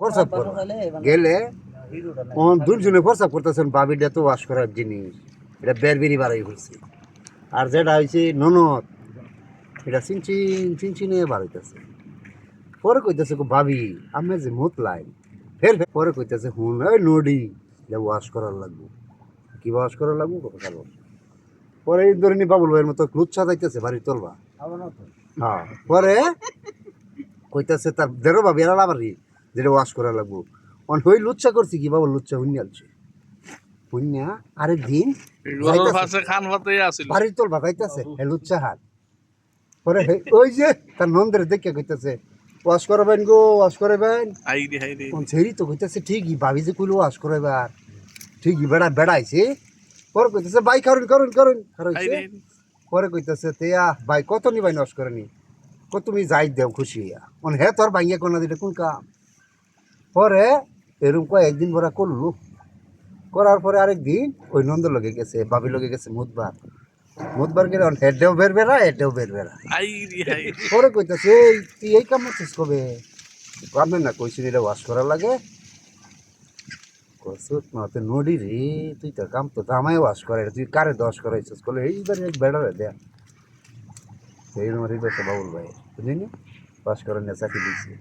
প্রসাব করো গেলে ওন দুজনে প্রসাব করতেছেন বাবিটা তো ওয়াশ করার জিনিস। এটা বের বেরি বাড়াই হয়েছে আর যেটা হয়েছে ননদ এটা চিনচিন চিনচিনে বাড়াইতেছে। পরে কইতেছে ভাবি আমি যে মুত লাই ফের ফের পরে কইতেছে হুন ওই নডি এটা ওয়াশ করার লাগবো। কি ওয়াশ করার লাগবো কথা কালো পরে এই ধরে বাবুল ভাইয়ের মতো লুচ্ছা যাইতেছে বাড়ি তোলবা। হ্যাঁ পরে কইতাছে তার দেড়ো ভাবি এরা লাভারি যেটা ওয়াশ করা লাগবো। অন হই লুচ্ছা করছি কি বাবা লুচ্ছা হুইনি আলছে হুইনা আরেক দিন বাড়ির তোল বাগাইতেছে হে লুচ্ছা হাত। পরে ওই যে তার নন্দের দেখে কইতাছে ওয়াশ করাবেন গো ওয়াশ করাবেন। আই দি হাই দি কোন ছেড়ি তো কইতাছে ঠিকই ভাবি যে কইলো ওয়াশ করাইবার ঠিকই বেড়া বেড়াইছে। পরে কইতাছে ভাই করুন করুন করুন হাই খারাইছে দি পরে কইতাছে তেয়া ভাই কত নিবাই নষ্ট করেনি? কত তুমি যাই দেও খুশি হইয়া। অন হে তোর ভাঙ্গিয়া কোনা দিলে কোন কাম? পরে এরকম কয় একদিন বড়া করলু। করার পরে আরেক দিন ওই নন্দ লগে গেছে বাবি লগে গেছে মুদবার মুদবার গেলে হেডেও বের বেড়া এটেও বের বেড়া। পরে কইতাছে এই তুই এই কাম করছিস কবে? পারবেন না কইছি এটা ওয়াশ করা লাগে? কসুত মাতে নডি রে তুই তো কাম তো দামাই ওয়াশ করে তুই কারে দশ করাইছিস? কলে এইবার এক বেড়া রে দেয়া সেই রকম বাবুল ভাই বুঝলি ওয়াশ করার নেশা কি দিচ্ছে